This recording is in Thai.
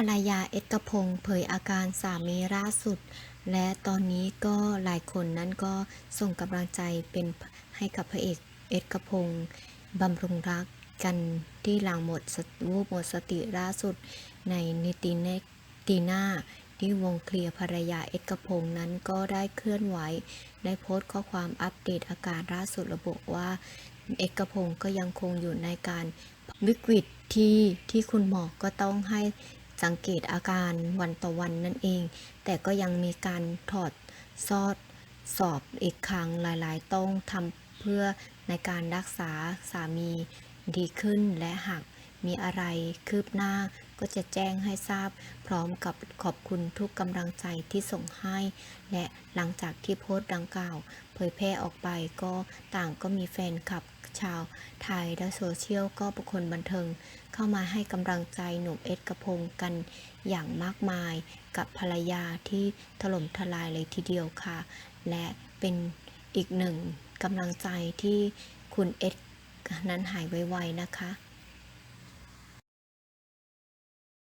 ภรรยาเอ็ดกระพงศ์เผยอาการสามีล่าสุด และตอนนี้ก็หลายคนนั้นก็ส่งกำลังใจเป็นให้กับพระเอกเอ็ดกระพงศ์บำรุงรักกันที่หลังหมดสติวูบหมดสติล่าสุด ในนิติเนตีน่าที่วงเคลียร์ภรรยาเอกพงศ์นั้นก็ได้เคลื่อนไหว ได้โพสต์ข้อความอัปเดตอาการล่าสุดระบุว่า เอกพงศ์ก็ยังคงอยู่ในการวิกฤตที่ที่คุณหมอก็ต้องให้ สังเกตอาการวันต่อวันนั่นเอง แต่ก็ยังมีการถอดซอดสอบอีกครั้งหลายๆ ต้องทำเพื่อในการรักษาสามีดีขึ้นและหากมีอะไรคืบหน้าก็จะแจ้งให้ทราบ พร้อมกับขอบคุณทุกกำลังใจที่ส่งให้ และหลังจากที่โพสต์ดังกล่าว เผยแพร่ออกไปก็ต่างก็มีแฟนคลับ ชาวไทยและโซเชียลก็บุคคลบันเทิง เข้ามาให้กำลังใจหนุ่มเอ็ดกระพงกันอย่างมากมาย กับภรรยาที่ถล่มทลายเลยทีเดียวค่ะ และเป็นอีกหนึ่งกำลังใจที่คุณเอ็ดนั้นหายไวๆนะคะ